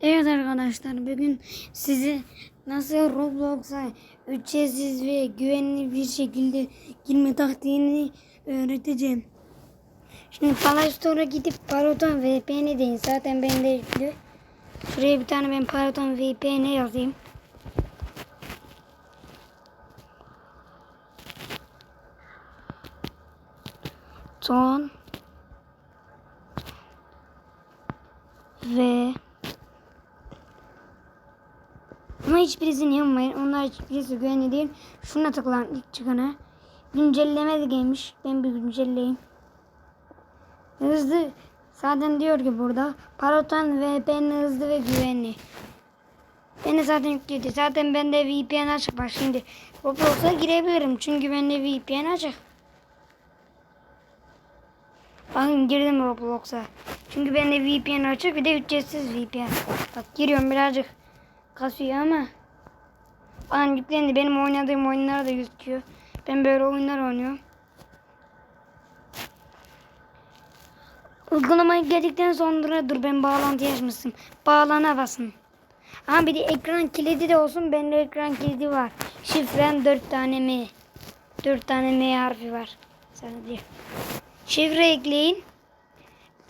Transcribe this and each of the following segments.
Evet arkadaşlar bugün size nasıl Roblox'a ücretsiz ve güvenli bir şekilde girme taktiğini öğreteceğim. Şimdi Play Store'a gidip Paroton VPN deyin. Zaten bende yüklü. Şuraya bir tane ben Paroton VPN yazayım. Ton ve ama hiçbirisini yapmayın. Onlar hiçbirisi güvenli değil. Şuna tıklan ilk çıkana. Güncelleme de gelmiş. Ben bir güncelleyeyim. Hızlı. Zaten diyor ki burada. Parotan VPN hızlı ve güvenli. Beni zaten yükledi. Zaten bende VPN açık. Bak şimdi Roblox'a girebilirim. Çünkü bende VPN açık. Bakın girdim Roblox'a. Çünkü bende VPN açık. Bir de ücretsiz VPN. Bak giriyorum birazcık kasıyor ama bana yüklendi. Benim oynadığım oyunlar da gözüküyor. Ben böyle oyunlar oynuyorum. Uygulamayı girdikten sonra dur ben bağlantı yazmışsın. Bağlana basın. Ama bir de ekran kilidi de olsun. Bende ekran kilidi var. Şifrem 4 tane M. 4 tane M harfi var. Sadece. Şifre ekleyin.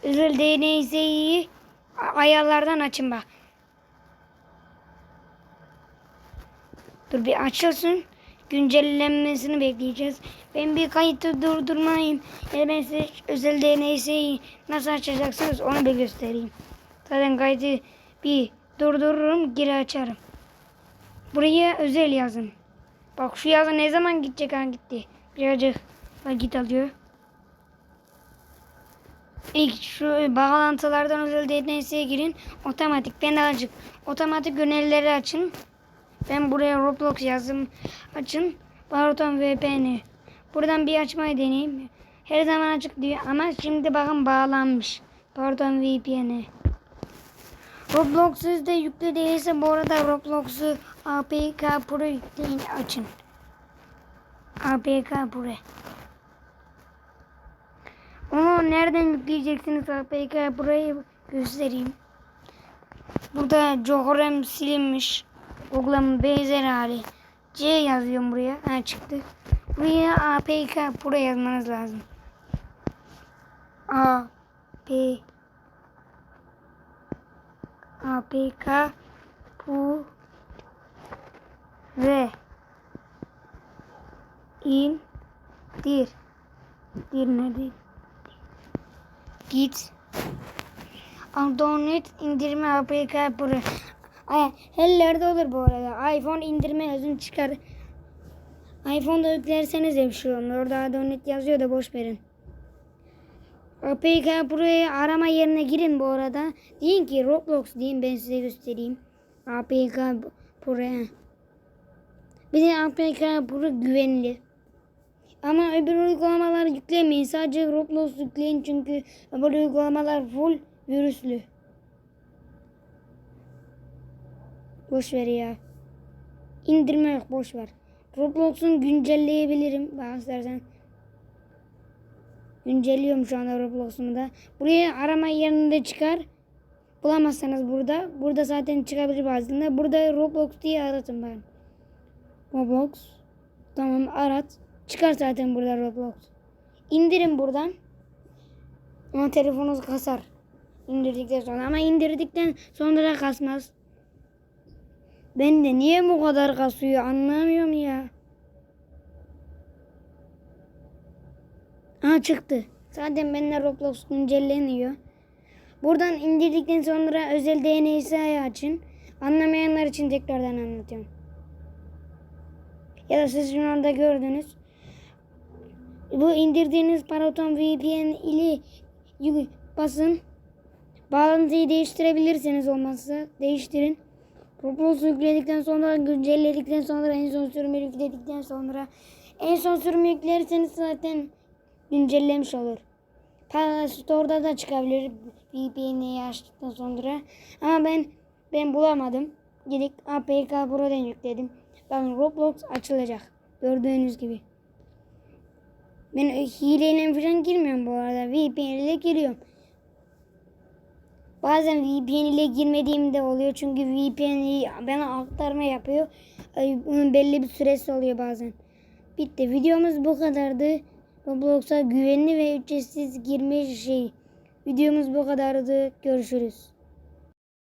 Özel DNS'yi ayarlardan açın bak. Dur bir açılsın. Güncellenmesini bekleyeceğiz. Ben bir kayıtı durdurmayayım. Yani ben size özel DNS'yi nasıl açacaksınız onu bir göstereyim. Zaten kaydı bir durdururum geri açarım. Buraya özel yazın. Bak şu yazı ne zaman gidecek ha gitti. Birazcık vakit alıyor. İlk şu bağlantılardan özel DNS'ye girin. Otomatik ben açık. Otomatik önerileri açın. Ben buraya Roblox yazdım. Açın. Baruton VPN. Buradan bir açmayı deneyeyim. Her zaman açık diyor ama şimdi bakın bağlanmış. Baruton VPN. Roblox sizde yüklü değilse bu arada Roblox'u APK Pro yükleyin açın. APK Pro. Onu nereden yükleyeceksiniz APK Pro'yu göstereyim. Burada Johorem silinmiş. Google'ın benzer hali. C yazıyorum buraya. Ha çıktı. Buraya APK Pro yazmanız lazım. A P APK Pro ve in dir dir nerede? Git Download indirme APK Pro. Ay, Hellerde olur bu arada. iPhone indirme yazın çıkar. iPhone'da yüklerseniz de bir şey olmuyor. Orada download yazıyor da boş verin. APK Pro'ya arama yerine girin bu arada. Deyin ki Roblox deyin ben size göstereyim. APK Pro'ya. Bir de APK Pro güvenli. Ama öbür uygulamaları yüklemeyin. Sadece Roblox yükleyin çünkü öbür uygulamalar full virüslü. Boş ver ya. İndirme yok boş ver. Roblox'un güncelleyebilirim. Bak istersen. Güncelliyorum şu anda Roblox'umu da. Buraya arama yerinde çıkar. Bulamazsanız burada. Burada zaten çıkabilir bazılarında. Burada Roblox diye aratın ben. Roblox. Tamam arat. Çıkar zaten burada Roblox. İndirin buradan. Ama telefonunuz kasar. İndirdikten sonra. Ama indirdikten sonra kasmaz. Ben de niye bu kadar kasıyor anlamıyorum ya. Aa çıktı. Zaten benimle Roblox güncelleniyor. Buradan indirdikten sonra özel DNS'yi açın. Anlamayanlar için tekrardan anlatıyorum. Ya da siz şu anda gördünüz. Bu indirdiğiniz Paraton VPN ile basın. Bağlantıyı değiştirebilirsiniz olmazsa değiştirin. Roblox yükledikten sonra güncelledikten sonra en son sürümü yükledikten sonra en son sürümü yüklerseniz zaten güncellemiş olur. Play Store'da da çıkabilir VPN'i açtıktan sonra. Ama ben ben bulamadım. Gidip APK Pro'dan yükledim. Bakın Roblox açılacak. Gördüğünüz gibi. Ben hileyle falan girmiyorum bu arada. VPN ile giriyorum. Bazen VPN ile girmediğim de oluyor. Çünkü VPN bana aktarma yapıyor. Bunun belli bir süresi oluyor bazen. Bitti. Videomuz bu kadardı. Roblox'a güvenli ve ücretsiz girme şey. Videomuz bu kadardı. Görüşürüz.